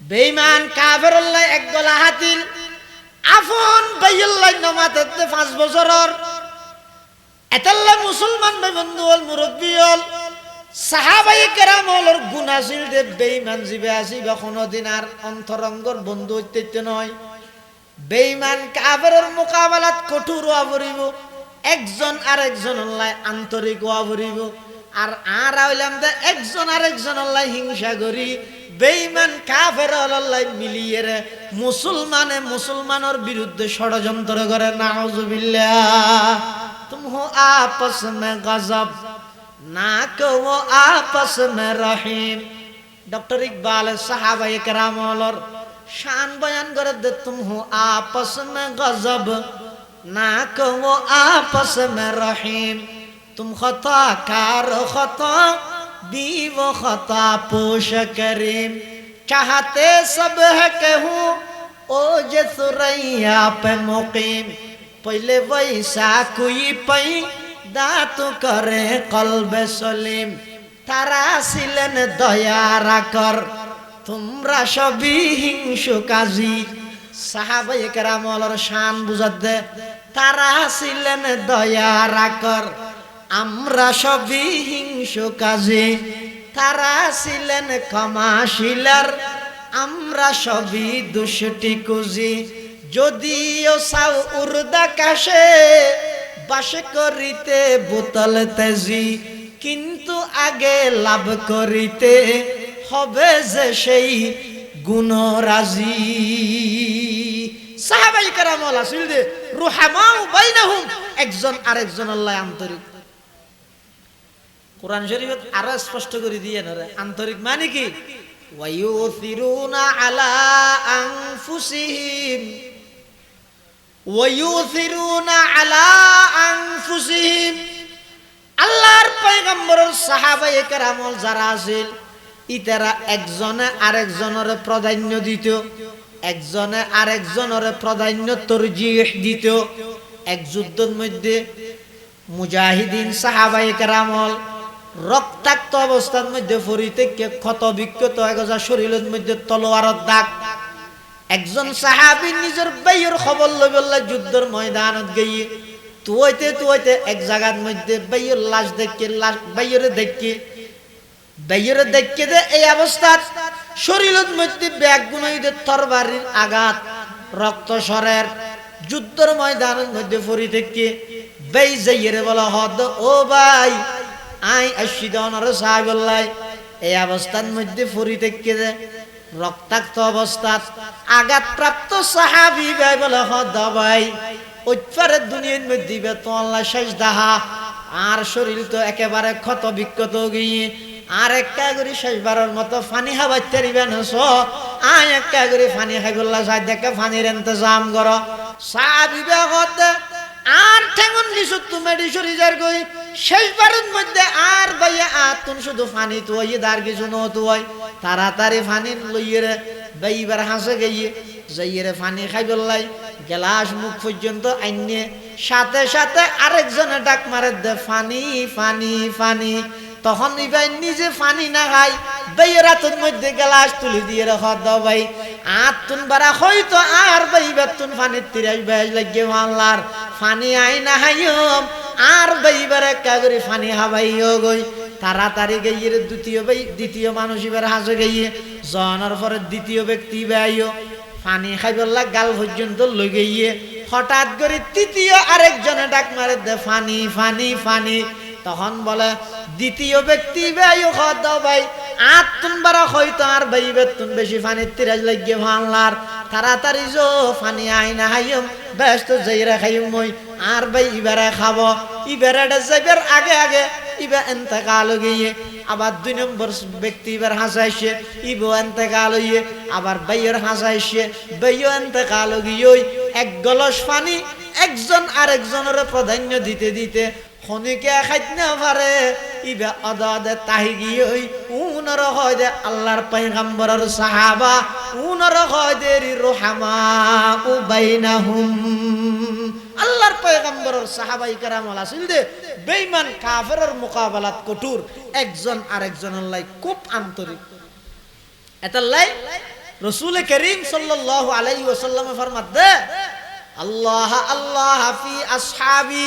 বেঈমান কাফের আল্লাহ এক গলা হাতিল। আফন বাইল্লাই নমাতে পাঁচ বছরের। এতাল্লা মুসলমান ভাই বন্ধু হল, মুরব্বী হল। সাহাবাই কেরাম হলর গুণাশীল দেব বেঈমান জীবে আসিবা কোনোদিন আর অন্তরঙ্গর বন্ধু হইতে নয়। বেইমান কাফেরের মোকাবেলাত কঠোর হওয়া পড়িব। একজন আর একজন আল্লাহ আন্তরিক হওয়া পড়িব। আর আর হইলাম দে একজন আর একজন আল্লাহ হিংসা করি। বেঈমান কাফের আল্লাহ মিলিয়ে রে, মুসলমানে মুসলমানের বিরুদ্ধে ষড়যন্ত্র করে, নাউজুবিল্লাহ। তুমি আপস মে গজব, না কো আপস মে রহিম। ডক্টর ইকবাল সাহাবাই কেরামলর শান বয়ান করে দে তুমি আপস মে গজব, না কো আপস মে রহিম। তুম খতা কার খতা دی وہ خطا پوش کریم چاہتے سب ہے کہوں اوج سریا پہ مقیم پہلے ویسا کوئی پئی দাতু করে কলবে সলিম তারা ছিলেন দয়ারাকর তোমরা সবই হিংসু কাজী সাহাবাই কেরামলর শান বুঝাতে তারা ছিলেন দয়ারাকর আমরা সবই হিংসু কাজী। তারা ছিলেন ক্ষমাশীলার, আমরা সবই দুষ্টি কুজি। যদিও সাউ উর্দা কাশে বাসে করিতে বোতল তেজি, কিন্তু আগে লাভ করিতে হবে যে সেই গুণরাজি। সাহাবাই কারাম আসিল দে রুহামাউ বাইনাহুম, একজন আরেকজন আল্লাহ আন্তরিক কোরআন শরীফত আরও স্পষ্ট করে দিয়ে না রে আন্তরিক মানে কি? সাহাবায়ে আছিল একজনে আরেকজনের প্রাধান্য দিত, একজনে আরেকজনের প্রাধান্য তরজিহ দিত। এক যুদ্ধের মধ্যে মুজাহিদিন সাহাবাই কেরামল রক্তাক্ত অবস্থার মধ্যে ফরিতে ক্ষত বিক্ষত একজা শরীরের মধ্যে তলোয়ারত দাগ। একজন সাহাবি নিজের বাইয়ের খবর লই বললে যুদ্ধের ময়দানত গিয়ে তুইতে তুইতে এক জায়গার মধ্যে বাইয়ের লাশ দেখে, লাশ বাইয়ের দেখে বেয়ের দেখকে দে এই অবস্থাত শরীরের মধ্যে ব্যাগ গুণাইদের তরবারির আঘাত, রক্ত সরের। যুদ্ধের ময়দানের মধ্যে ফরি থেকে বেই যাইয়ের বলা, হদ, ও ভাই আই আসি দনর সাহেবল্লাই এই অবস্থার মধ্যে ফরি থেকে দে রক্তাক্ত অবস্থাত আঘাত প্রাপ্ত সাহাবি ভাই বলে হদ ভাই। ঐতফারের দুনিয়ার মধ্যে আল্লাহ শেষ দাহা আর শরীর তো একেবারে ক্ষত বিক্ষত গিয়ে আর একটা করে শেষবারের মতো ফানি খাবার তেরিবেন আয় একটা করে ফানি খাইবল্লা সাই দেখে ফানির ইন্তজাম কর। চা বিবাহত আর ঠেঙন লিসু তুমি সরি যার গই শেষবারের মধ্যে আর বাইয়া আতুন, শুধু ফানি তুই দার কিছু ন তুই তাড়াতাড়ি ফানি লইয়ে রে বাইবার হাসে গিয়ে যাইয়ে ফানি খাইবল্লাই গেলাস মুখ পর্যন্ত আইনে। সাথে সাথে আরেকজনে ডাক মারে দে, ফানি ফানি ফানি। তখন ইবাই নিজে পানি না খাই বেয়ের হাতের মধ্যে গেলাস তুলি দিয়ে রাখ, দাও ভাই। আর তুন বারা হয়তো আর বাই বেতুন পানির তিরাস বেশ লাগিয়ে মানলার পানি আই না হাইম আর বাইবার করে পানি হাবাইও গই। তাড়াতাড়ি গিয়ে দ্বিতীয় বাই দ্বিতীয় মানুষ এবার হাসে গিয়ে জনের পরে দ্বিতীয় ব্যক্তি বাইও পানি খাইবল্লা গাল পর্যন্ত লই গিয়ে হঠাৎ করে তৃতীয় আরেকজনে ডাক মারে, দে ফানি ফানি ফানি। তখন বলে, দ্বিতীয় ব্যক্তি ভাই খদ ভাই। আট তুন বারা হয়তো আর ভাই বেতুন বেশি ফানির তিরাজ লাগিয়ে ভাঙলার তাড়াতাড়ি জো ফানি আই না হাইম ব্যস্ত যাইরা খাইম মই। আর ভাই ইবারে খাব। ইবারে যাইবার আগে আগে, ইবা এন্তেকাল গিয়ে, আবার দুই নম্বর ব্যক্তি এবার হাসাইছে, ইবো এন্তেকাল হইয়ে আবার বাইয়ের হাসাইছে বাইও এন্তেকাল গিয়ে এক গলস পানি একজন আরেকজনের প্রাধান্য দিতে দিতে খনিকে খাইত না পারে? ইবে অদাদে তাহি গিয়ে উনর হয় দে আল্লাহর পয়গম্বরের সাহাবা, উনর হয় দে রোহামা উবাইনাহুম আল্লাহর পয়গম্বরের সাহাবাই কেরামল আছিল দে, বেঈমান কাফেরের মোকাবেলাত কঠোর, একজন আরেকজনের লাই খুব আন্তরিক। এটা লাই রসুল করিম সাল্লাল্লাহু আলাইহি ওয়াসাল্লাম ফরমাত দে, আল্লাহ আল্লাহ ফি আসহাবি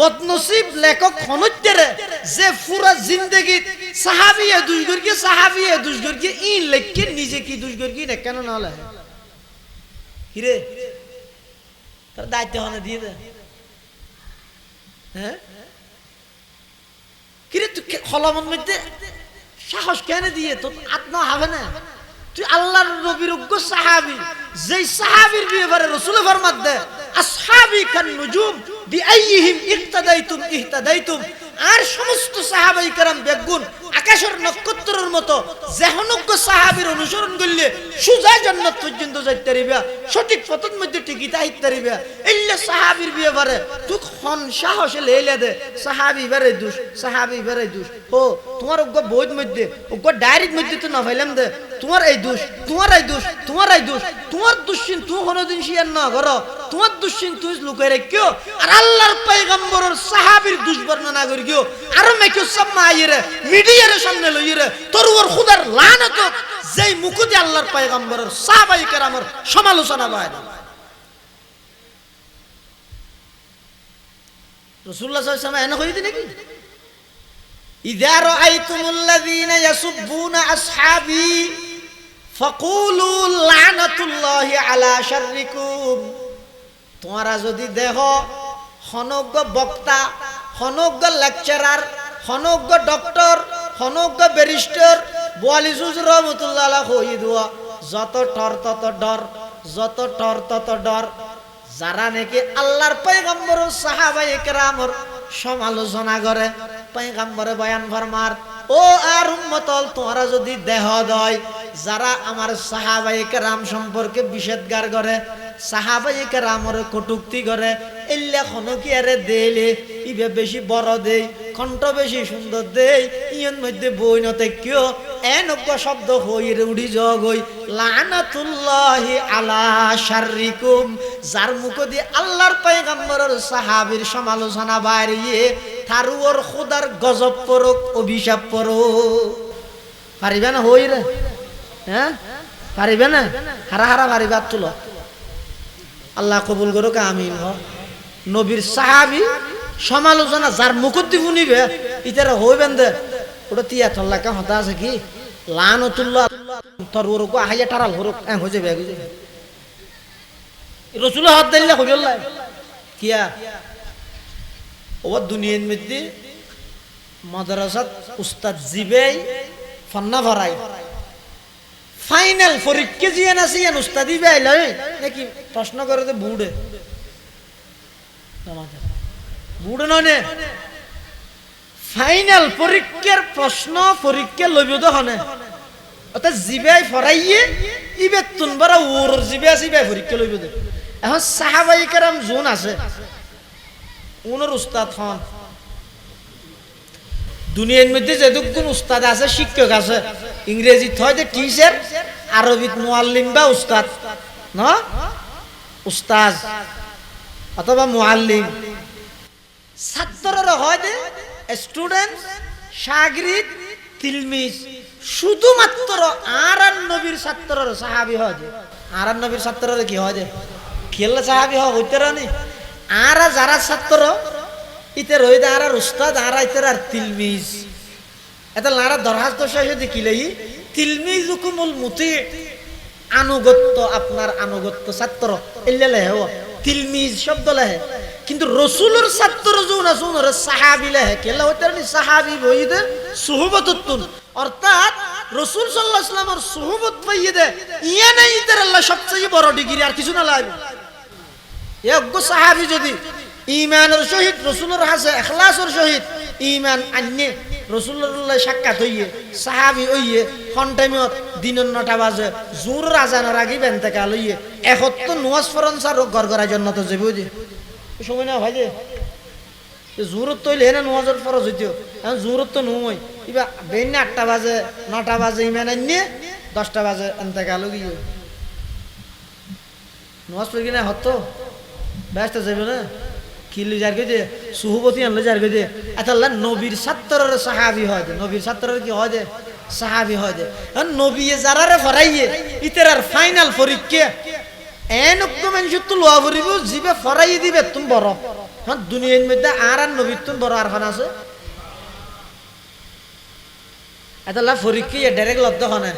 বদনসিব লেখক খনত্যেরে যে পুরা জিন্দগিত সাহাবিয়ে দুষ গরকে সাহাবিয়ে দুষ গরকে ইন লেখকে নিজে কি দুষ গরকে না, কেন না হলে হিরে তার দায়িত্ব হনে দিয়ে দে। হ্যাঁ? কিরে তুই খলমন মধ্যে সাহস কেন দিয়ে? তোর আত্মা হবে না। তুই আল্লাহর নবীর সাহাবি, যেই সাহাবীর ব্যাপারে রাসূল ফরমাত দে আসহাবি কান নুজুম বিআইহিম ইহতাদাইতুম ইহতাদাইতুম আর সমস্ত সাহাবাই کرام বেগুন আকাশের নক্ষত্রের মতো যেহনজ্ঞ সাহাবীর অনুসরণ করলে সুজা জান্নাত পর্যন্ত যাইতে পারিবা সঠিক পথের মধ্যে টিকিতে আইতে পারিবা ইল্লা সাহাবীর ব্যাপারে তুই খন সাহসে লেইলে দে সাহাবী বেরে দুষ সাহাবী বেরে দুষ ও তোমার উগ্র বইয়ের মধ্যে উগ্র ডায়েরির মধ্যে তো না ফাইলাম দে তোমার এই দোষ তোমার এই দোষ তোমার এই দোষ তোমার দুশ্চিন তুমি কোনোদিন শিয়ার না করো তোমার দুশ্চিন তুই লুকাই রাখিও আর আল্লাহর পয়গম্বরের সাহাবীর দুষ বর্ণনা করি গিও আর মেকিও সব মাইরে মিডিয়ার সামনে লইরে তোর ওর খুদার লানত যেই মুকুদি আল্লাহর পয়গম্বরের সাহাবাই কেরামের সমালোচনা বাইরে রসুল্লাহ সাল্লাল্লাহু এনে কই নাকি إذا رأيتم الذين يسبون أصحابي ফকুলু লানাতুল্লাহি আলা শাররিকুম। তোমরা যদি দেহ, হনজ্ঞ বক্তা, হনজ্ঞ লেকচারার, হনজ্ঞ ডক্টর, হনজ্ঞ ব্যারিস্টার, বোয়ালিসুজ রহমতুল্লাহ হই দুয়া, যত টর তত ডর, যত টর তত ডর। যারা নাকি আল্লাহর পৈগম্বর সাহাবাই কেরামর সমালোচনা করে পৈগম্বরে বয়ান ফরমার, ও আর উম্মতল, তোমরা যদি দেহ দয় যারা আমার সাহাবাই কেরাম সম্পর্কে বিষেধগার করে সাহাবাই কেরামর কটুক্তি করে, এল্লা খনকি আরে দেলে ইবে বেশি বড় দেই, কণ্ঠ বেশি সুন্দর দেই, ইয়ন মধ্যে বই নতে কিয়? এনেক শব্দ হই উড়ি জগ হই, লানাতুল্লাহি আলা শাররিকুম। যার মুখ দিয়ে আল্লাহর পয়গম্বরের সাহাবীর সমালোচনা বাড়িয়ে থারুর খুদার গজব পরক, অভিশাপ পরক। পারিবে না হই রে হ্যাঁ? পারিবে না? হারা হারা পারিবার তুলো। আল্লাহ কবুল করুক, আমিন হ। নবীর সাহাবি সমালোচনা যার মুকুদ্দি শুনিবে, ইতারা হইবেন দে। ওটা তিয়া তল্লাকা হতা আছে কি? লানতুল্লাহ তোর ওরকু আহাইয়া টারাল হরক, এ, হয়ে যাবে হয়ে রসুল হাত দিলে হইল্লাই কিয়া? ও দুনিয়ার মধ্যে মাদ্রাসাত উস্তাদ জিবেই ফন্না ভরাই ফাইনাল পরীক্ষা জিয়ান আছে ইয়ান উস্তাদি বেআইল নাকি প্রশ্ন করে তো বুড়ে বুড়ে নয় ফাইনাল পরীক্ষার প্রশ্ন পরীক্ষা লইব তো হনে অর্থাৎ জিবাই ফরাইয়ে ইবে তুনবারা ওর জিবে আছে ইবে পরীক্ষা লইব দে এখন সাহাবাই কারাম জোন আছে উনর উস্তাদ হন দুনিয়ার মধ্যে যেটুকুন উস্তাদ আছে শিক্ষক আছে ইংরেজিত হয় যে টিচার আরবিত মুআল্লিম বা উস্তাদ, ন? উস্তাদ অথবা মুআল্লিম। ছাত্ররা হয় যে স্টুডেন্ট সাগরিদ, তিলমিজ। শুধুমাত্র আর নবীর ছাত্রর সাহাবি হয় যে। আর নবীর ছাত্ররা কি হয় যে? খেললে সাহাবি হয়, হইতে রানি আর যারা ছাত্র, ইতে রইদে আর উস্তাদ, আর ইতের আর তিলমিজ। এটা লারা দরখাস্ত শেষে কিলেহি তিলমিজ হুকুমুল মুতি, আনুগত্য আপনার আনুগত্য ছাত্র। এল্লে হেও তিলমিজ শব্দ লেহে। কিন্তু রসুলের ছাত্র যৌন ওনারা সাহাবি লেহে। কেলা হইতে সাহাবি বইদে সুহবতুন অর্থাৎ রসুল সাল্লাহ ইসলামের সুহবত পাইয়ে দে ইয়া নাই ইতার আল্লাহ সবচেয়ে বড় ডিগ্রি, আর কিছু না লাগবে যোগ্য সাহাবি যদি ইমানের সহিত রসুলের হাসে, এখলাসের সহিত ইমান আন্যে রসুল্লাহ সাক্ষাৎ হইয়ে, সাহাবি হইয়ে সন্টাইমত দিনের নটা বাজে, জোর রাজানোর আগে বেনতে কাল হইয়ে এখন তো নোয়াজ ফরন সার ঘর ঘরা জন্য তো যে। এই সময় না ভাই যে জোরত তৈলে না নোয়াজের ফরজ হইতেও এখন জোরত তো নয় ইবা বেন আটটা বাজে, নটা বাজে, ইমান আন্যে দশটা বাজে এনতে কাল গিয়ে নোয়াজ পড়ি কিনা হতো, ব্যস্ত যাবে না। কিলি যার কে যে, সুহবতী আনলে যার কে যে, এতাল্লা নবীর ছাত্রের সাহাবি হয় দে নবীর ছাত্রের কি হয় দে সাহাবি হয় আর নবী যারারে ফরাইয়ে, ইতার ফাইনাল পরীক্ষা এন উক্ত মানুষ তো লোয়া ভরিব, জিবে ফরাই দিবে তুমি বড়। হ্যাঁ দুনিয়ার মধ্যে আর আর নবীর তুমি বড় আর আছে। এতাল্লা পরীক্ষা ডাইরেক্ট লব্ধ হয়